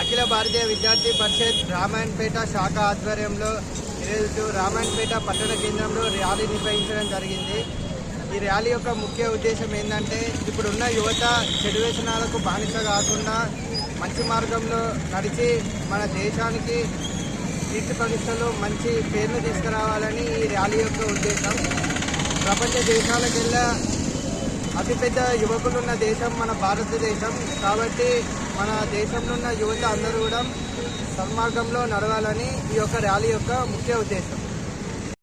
అఖిల భారతీయ విద్యార్థి పరిషత్ రామాయణపేట శాఖ ఆధ్వర్యంలో ఈరోజు రామాయణపేట పట్టణ కేంద్రంలో ర్యాలీ నిర్వహించడం జరిగింది. ఈ ర్యాలీ యొక్క ముఖ్య ఉద్దేశం ఏంటంటే ఇప్పుడున్న యువత చెడు వ్యసనాలకు బానిస కాకుండా మంచి మార్గంలో నడిచి మన దేశానికి కీర్తి ప్రతిష్టలు మంచి పేరును తీసుకురావాలని ఈ ర్యాలీ యొక్క ఉద్దేశం. ప్రపంచ దేశాలకెల్లా అతిపెద్ద యువకులు ఉన్న దేశం మన భారతదేశం. కాబట్టి మన దేశంలో ఉన్న యువత అందరూ కూడా సన్మార్గంలో నడవాలని ఈ యొక్క ర్యాలీ యొక్క ముఖ్య ఉద్దేశం.